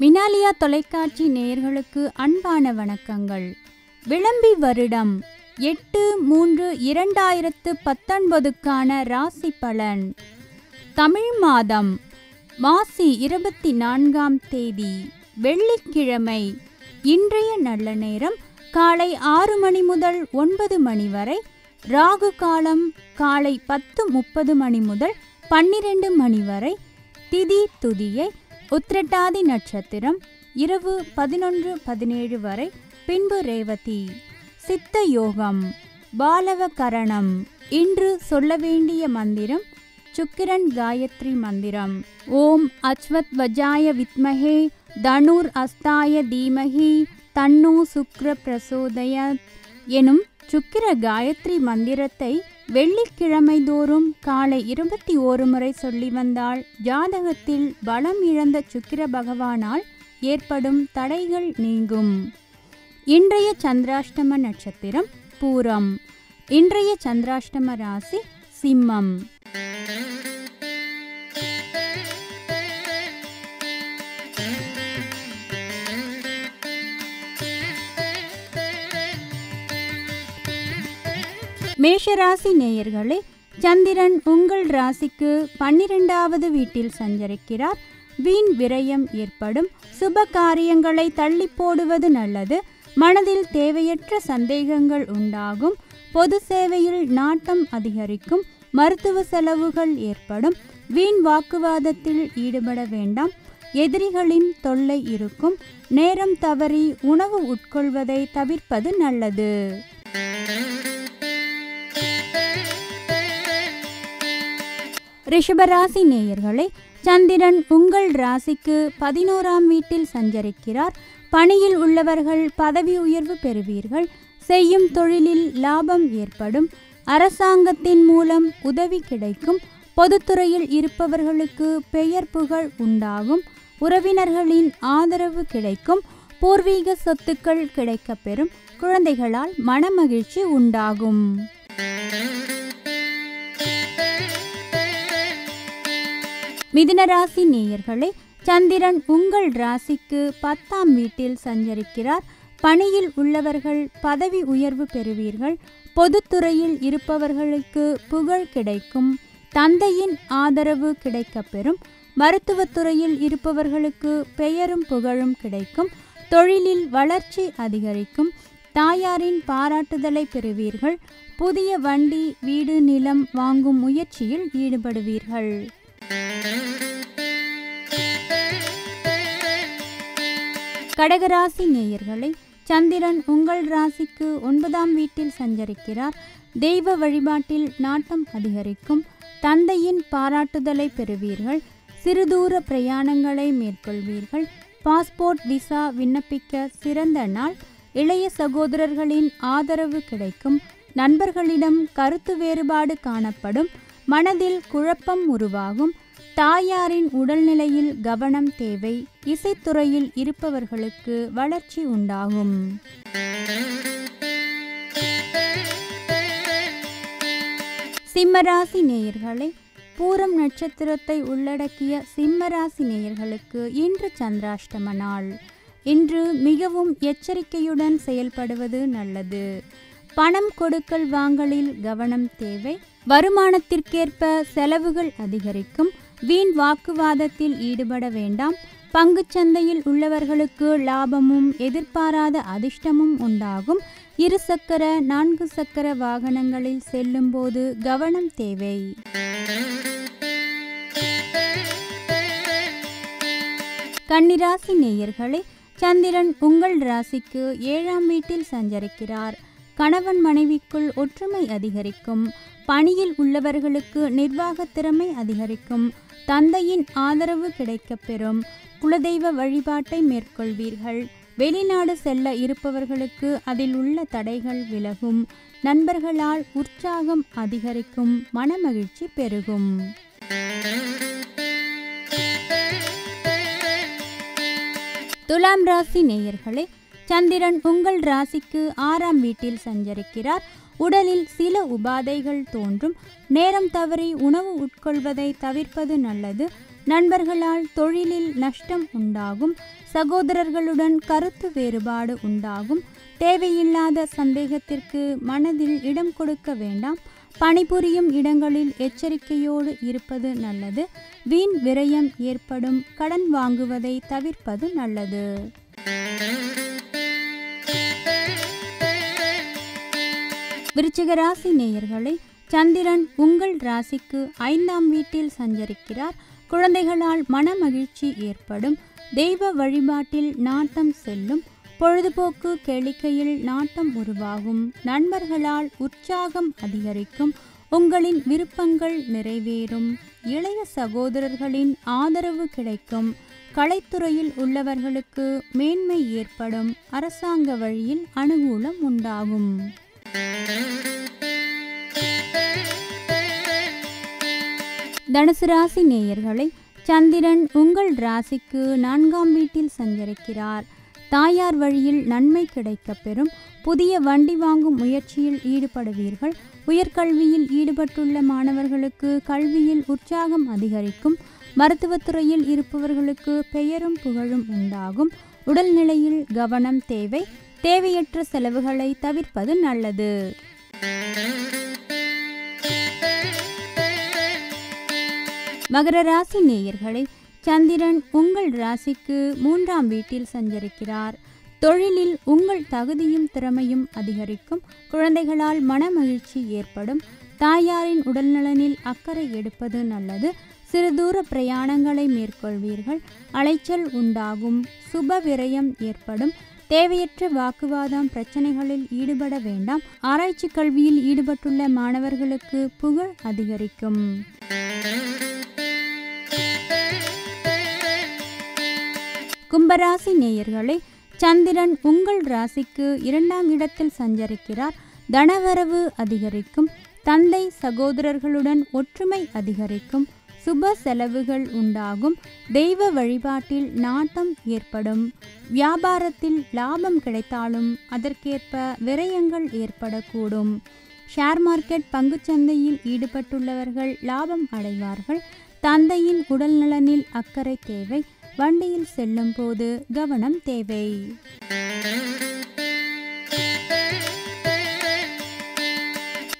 மினாலியா தொலைக்காட்சி நேயர்களுக்கு அன்பான வணக்கங்கள். விளம்பி வருடம் எட்டு மூன்று இரண்டாயிரத்து பத்தொன்பதுக்கான ராசி பலன். தமிழ் மாதம் மாசி இருபத்தி நான்காம் தேதி வெள்ளிக்கிழமை. இன்றைய நல்ல நேரம் காலை ஆறு மணி முதல் ஒன்பது மணி வரை ராகு காலம் காலை பத்து முப்பது மணி முதல் பன்னிரண்டு மணி வரை. திதி துதியை உத்திரட்டாதி நட்சத்திரம் இரவு பதினொன்று பதினேழு வரை பின்பு ரேவதி. சித்த யோகம் பாலவ கரணம் இன்று சொல்ல வேண்டிய மந்திரம் சுக்கிரன் காயத்ரி மந்திரம். ஓம் அஸ்வத் வஜாய வித்மஹே தனுர் அஸ்தாய தீமஹி தன்னு சுக்ர பிரசோதயத். எனும் சுக்கிர காயத்ரி மந்திரத்தை வெள்ளிக்கிழமை தோறும் காலை இருபத்தி ஓரு முறை சொல்லி வந்தால் ஜாதகத்தில் பலம் இழந்த சுக்கிர பகவானால் ஏற்படும் தடைகள் நீங்கும். இன்றைய சந்திராஷ்டம நட்சத்திரம் பூரம். இன்றைய சந்திராஷ்டம ராசி சிம்மம். மேஷராசி நேயர்களே சந்திரன் உங்கள் ராசிக்கு பன்னிரெண்டாவது வீட்டில் சஞ்சரிக்கிறார். வீண் விரயம் ஏற்படும். சுப காரியங்களை தள்ளி போடுவது நல்லது. மனதில் தேவையற்ற சந்தேகங்கள் உண்டாகும். பொது சேவையில் நாட்டம் அதிகரிக்கும். மருத்துவ செலவுகள் ஏற்படும். வீண் வாக்குவாதத்தில் ஈடுபட வேண்டாம். எதிரிகளின் தொல்லை இருக்கும். நேரம் தவறி உணவு உட்கொள்வதை தவிர்ப்பது நல்லது. ரிஷபராசி நேயர்களே சந்திரன் உங்கள் ராசிக்கு பதினோராம் வீட்டில் சஞ்சரிக்கிறார். பணியில் உள்ளவர்கள் பதவி உயர்வு பெறுவீர்கள். செய்யும் தொழிலில் லாபம் ஏற்படும். அரசாங்கத்தின் மூலம் உதவி கிடைக்கும். பொதுத்துறையில் இருப்பவர்களுக்கு பெயர் புகழ் உண்டாகும். உறவினர்களின் ஆதரவு கிடைக்கும். பூர்வீக சொத்துக்கள் கிடைக்கப்பெறும். குழந்தைகளால் மனமகிழ்ச்சி உண்டாகும். மிதுனராசி நேயர்களே சந்திரன் உங்கள் ராசிக்கு பத்தாம் வீட்டில் சஞ்சரிக்கிறார். பணியில் உள்ளவர்கள் பதவி உயர்வு பெறுவீர்கள். பொதுத்துறையில் இருப்பவர்களுக்கு புகழ் கிடைக்கும். தந்தையின் ஆதரவு கிடைக்கப்பெறும். மருத்துவத்துறையில் இருப்பவர்களுக்கு பெயரும் புகழும் கிடைக்கும். தொழிலில் வளர்ச்சி அதிகரிக்கும். தாயாரின் பாராட்டுதலை பெறுவீர்கள். புதிய வண்டி வீடு நிலம் வாங்கும் முயற்சியில் ஈடுபடுவீர்கள். கடகராசி நேயர்களை சந்திரன் உங்கள் ராசிக்கு ஒன்பதாம் வீட்டில் சஞ்சரிக்கிறார். தெய்வ வழிபாட்டில் நாட்டம் அதிகரிக்கும். தந்தையின் பாராட்டுதலை பெறுவீர்கள். சிறுதூர பிரயாணங்களை மேற்கொள்வீர்கள். பாஸ்போர்ட் விசா விண்ணப்பிக்க சிறந்த நாள். இளைய சகோதரர்களின் ஆதரவு கிடைக்கும். நண்பர்களிடம் கருத்து வேறுபாடு காணப்படும். மனதில் குழப்பம் உருவாகும். தாயாரின் உடல்நிலையில் கவனம் தேவை. இசைத்துறையில் இருப்பவர்களுக்கு வளர்ச்சி உண்டாகும். சிம்மராசி நேயர்களை பூரம் நட்சத்திரத்தை உள்ளடக்கிய சிம்மராசி நேயர்களுக்கு இன்று சந்திராஷ்டம நாள். இன்று மிகவும் எச்சரிக்கையுடன் செயல்படுவது நல்லது. பணம் கொடுக்கல் வாங்கலில் கவனம் தேவை. வருமானத்திற்கேற்ப செலவுகள் அதிகரிக்கும். வீண் வாக்குவாதத்தில் ஈடுபட வேண்டாம். பங்குச்சந்தையில் உள்ளவர்களுக்கு லாபமும் எதிர்பாராத அதிர்ஷ்டமும் உண்டாகும். இரு சக்கர நான்கு சக்கர வாகனங்களில் செல்லும்போது கவனம் தேவை. கன்னிராசி நேயர்களே சந்திரன் உங்கள் ராசிக்கு ஏழாம் வீட்டில் சஞ்சரிக்கிறார். கணவன் மனைவிக்குள் ஒற்றுமை அதிகரிக்கும். பணியில் உள்ளவர்களுக்கு நிர்வாக திறமை அதிகரிக்கும். தந்தையின் ஆதரவு கிடைக்கப்பெறும் குலதெய்வ வழிபாட்டை மேற்கொள்வீர்கள். வெளிநாடு செல்ல இருப்பவர்களுக்கு அதில் உள்ள தடைகள் விலகும். நண்பர்களால் உற்சாகம் அதிகரிக்கும். மனமகிழ்ச்சி பெருகும். துலாம் ராசி நேயர்களே சந்திரன் உங்கள் ராசிக்கு ஆறாம் வீட்டில் சஞ்சரிக்கிறார். உடலில் சில உபாதைகள் தோன்றும். நேரம் தவறி உணவு உட்கொள்வதை தவிர்ப்பது நல்லது. நண்பர்களால் தொழிலில் நஷ்டம் உண்டாகும். சகோதரர்களுடன் கருத்து வேறுபாடு உண்டாகும். தேவையில்லாத சந்தேகத்திற்கு மனதில் இடம் கொடுக்க வேண்டாம். பணிபுரியும் இடங்களில் எச்சரிக்கையோடு இருப்பது நல்லது. வீண் விரயம் ஏற்படும். கடன் வாங்குவதை தவிர்ப்பது நல்லது. விருச்சிக ராசி நேயர்களை சந்திரன் உங்கள் ராசிக்கு ஐந்தாம் வீட்டில் சஞ்சரிக்கிறார். குழந்தைகளால் மன மகிழ்ச்சி ஏற்படும். தெய்வ வழிபாட்டில் நாட்டம் செல்லும். பொழுதுபோக்கு கேளிக்கையில் நாட்டம் உருவாகும். நண்பர்களால் உற்சாகம் அதிகரிக்கும். உங்களின் விருப்பங்கள் நிறைவேறும். இளைய சகோதரர்களின் ஆதரவு கிடைக்கும். கலைத்துறையில் உள்ளவர்களுக்கு மேன்மை ஏற்படும். அரசாங்க வழியில் அனுகூலம் உண்டாகும். தனுசு ராசி நேயர்களை சந்திரன் உங்கள் ராசிக்கு நான்காம் வீட்டில் சஞ்சரிக்கிறார். தாயார் வழியில் நன்மை கிடைக்கப் பெறும். புதிய வண்டி வாங்கும் முயற்சியில் ஈடுபடுவீர்கள். உயர்கல்வியில் ஈடுபட்டுள்ள மாணவர்களுக்கு கல்வியில் உற்சாகம் அதிகரிக்கும். மருத்துவத்துறையில் இருப்பவர்களுக்கு பெயரும் புகழும் உண்டாகும். உடல்நிலையில் கவனம் தேவை. தேவையற்ற செலவுகளை தவிர்ப்பது நல்லது. மகர ராசி நேயர்களை சந்திரன் உங்கள் ராசிக்கு மூன்றாம் வீட்டில் சஞ்சரிக்கிறார். தொழிலில் உங்கள் தகுதியும் திறமையும் அதிகரிக்கும். குழந்தைகளால் மனமகிழ்ச்சி ஏற்படும். தாயாரின் உடல்நலனில் அக்கறை எடுப்பது நல்லது. சிறு தூர பிரயாணங்களை மேற்கொள்வீர்கள். அலைச்சல் உண்டாகும். சுப விரயம் ஏற்படும். தேவையற்ற வாக்குவாதம் பிரச்சனைகளில் ஈடுபட வேண்டாம். ஆராய்ச்சி கல்வியில் ஈடுபட்டுள்ள மாணவர்களுக்கு புகழ் அதிகரிக்கும். கும்பராசி நேயர்களே சந்திரன் உங்கள் ராசிக்கு இரண்டாம் இடத்தில் சஞ்சரிக்கிறார். தனவரவு அதிகரிக்கும். தந்தை சகோதரர்களுடன் ஒற்றுமை அதிகரிக்கும். சுப செலவுகள் உண்டாகும். தெய்வ வழிபாட்டில் நாட்டம் ஏற்படும். வியாபாரத்தில் லாபம் கிடைத்தாலும் அதற்கேற்ப விரயங்கள் ஏற்படக்கூடும். ஷேர் மார்க்கெட் பங்குச்சந்தையில் ஈடுபட்டுள்ளவர்கள் லாபம் அடைவார்கள். தந்தையின் உடல்நலனில் அக்கறை தேவை. வண்டியில் செல்லும் போது கவனம் தேவை.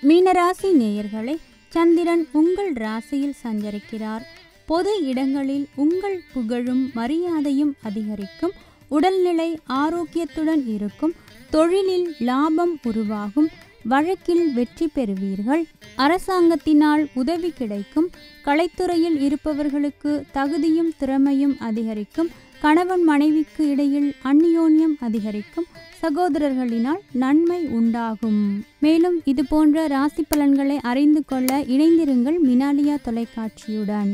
மீனராசி நேயர்களை சந்திரன் உங்கள் ராசியில் சஞ்சரிக்கிறார். பொது இடங்களில் உங்கள் புகழும் மரியாதையும் அதிகரிக்கும். உடல்நிலை ஆரோக்கியத்துடன் இருக்கும். தொழிலில் லாபம் உருவாகும். வழக்கில் வெற்றி பெறுவீர்கள். அரசாங்கத்தினால் உதவி கிடைக்கும். கலைத்துறையில் இருப்பவர்களுக்கு தகுதியும் திறமையும் அதிகரிக்கும். கணவன் மனைவிக்கு இடையில் அந்நியோன்யம் அதிகரிக்கும் சகோதரர்களினால் நன்மை உண்டாகும். மேலும் இது போன்ற ராசி பலன்களை அறிந்து கொள்ள இணைந்திருங்கள் மினாலியா தொலைக்காட்சியுடன்.